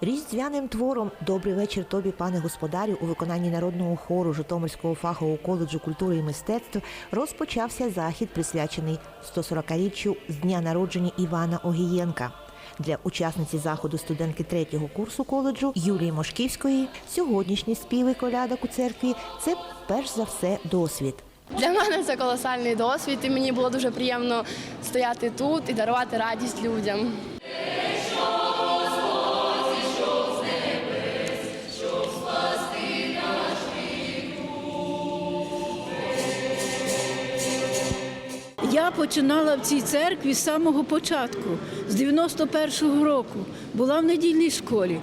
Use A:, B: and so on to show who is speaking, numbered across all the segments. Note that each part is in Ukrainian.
A: Різдвяним твором Добрий вечір тобі, пане господарю у виконанні народного хору Житомирського фахового коледжу культури і мистецтв розпочався захід, присвячений 140-річчю з дня народження Івана Огієнка. Для учасниці заходу студентки третього курсу коледжу Юлії Мошківської сьогоднішні співи колядок у церкві це перш за все досвід.
B: Для мене це колосальний досвід, і мені було дуже приємно стояти тут і дарувати радість людям.
C: Я починала в цій церкві з самого початку, з 91-го року. Була в недільній школі.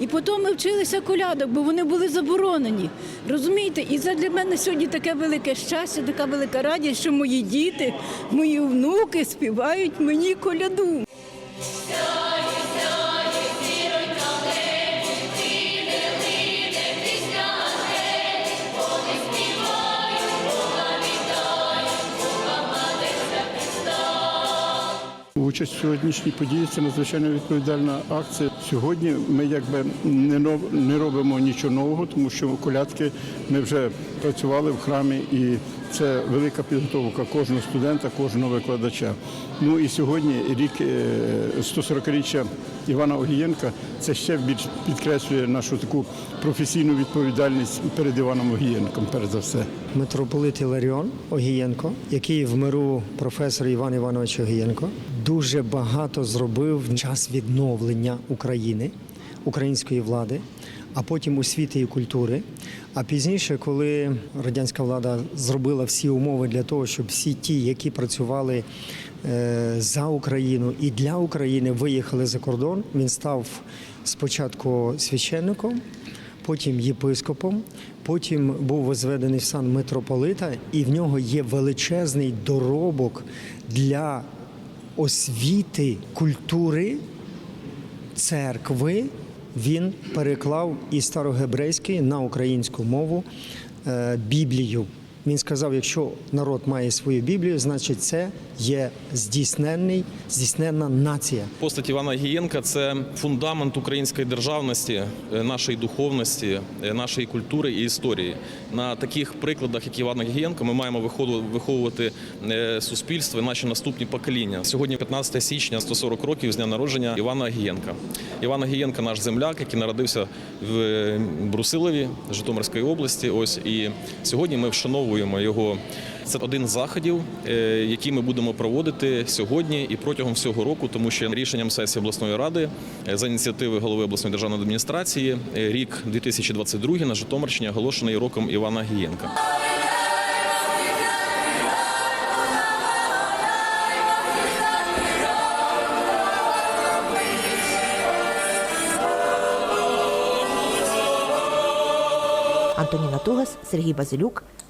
C: І потім ми вчилися колядок, бо вони були заборонені. Розумієте, і це для мене сьогодні таке велике щастя, така велика радість, що мої діти, мої внуки співають мені коляду.
D: Участь в сьогоднішній події це надзвичайно відповідальна акція. Сьогодні ми якби не робимо нічого нового, тому що колядки ми вже працювали в храмі, і це велика підготовка кожного студента, кожного викладача. Ну і сьогодні рік е, 140-річчя Івана Огієнка це ще більш підкреслює нашу таку професійну відповідальність перед Іваном Огієнком, перш за все.
E: митрополит Іларіон Огієнко, який в миру професор Іван Іванович Огієнко, дуже багато зробив в час відновлення України, української влади, а потім освіти і культури. А пізніше, коли радянська влада зробила всі умови для того, щоб всі ті, які працювали е, за Україну і для України, виїхали за кордон, він став спочатку священником, потім єпископом, потім був возведений в сан митрополита, і в нього є величезний доробок для освіти культури церкви. Він переклав із старогебрейської на українську мову е, Біблію. Він сказав: якщо народ має свою Біблію, значить це є здійсненний, здійсненна нація.
F: Постать Івана Гієнка це фундамент української державності, е, нашої духовності, е, нашої культури і історії. На таких прикладах, як Івана Гієнка, ми маємо виховувати е, суспільство, і наші наступні покоління. Сьогодні 15 січня, 140 років з дня народження Івана Гієнка. Івана Гієнка наш земляк, який народився в Брусилові Житомирської області. Ось і сьогодні ми вшановуємо його. Це один з заходів, е, які ми будемо проводити сьогодні і протягом всього року, тому що рішенням сесії обласної ради е, за ініціативи голови обласної державної адміністрації е, рік 2022 на Житомирщині оголошений роком Івана Гієнка.
A: Антоніна Тугас, Сергій Базилюк.